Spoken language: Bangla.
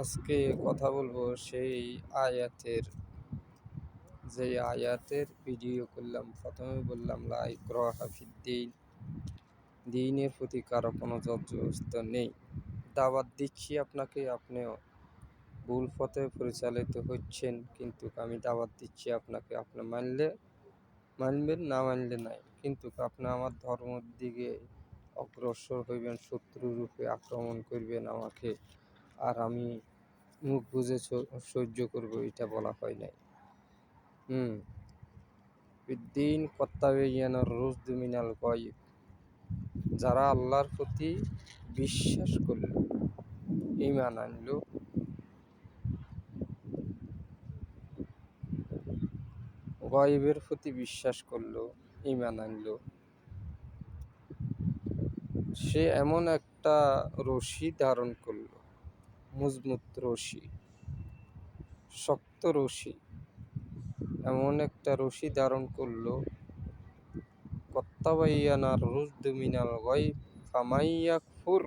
আজকে কথা বলব সেই আয়াতের যে আয়াতের ভিডিও করলাম। প্রথমে বললাম, লা ইকরাহা ফিদ্দিন দিনের প্রতি কারও কোনো জর্জবস্ত নেই। দাওয়াত দিচ্ছি আপনাকে, আপনিও ভুল পথে পরিচালিত হচ্ছেন, কিন্তু আমি দাওয়াত দিচ্ছি আপনাকে। আপনি মানলে মানবেন, না মানলে নাই। কিন্তু আপনি আমার ধর্মের দিকে অগ্রসর হইবেন, শত্রুরূপে আক্রমণ করবেন আমাকে। আর আমি মুখ বুঝে সহ্য করব, এটা বলা হয় নাই। হুম। দিন কত্তাবেয়ানোর রোজ মিনাল গয়েব যারা আল্লাহর প্রতি বিশ্বাস করল ইমান আনলো। গয়েবের প্রতি বিশ্বাস করল ইমান আনলো। সে এমন একটা রশি ধারণ করল। মজবুত রশি শক্ত রশি এমন একটা রশি ধারণ করল কত্তাবাইয়ানার রুজদু মিনাল গয়ব ফামাইয়াকফুর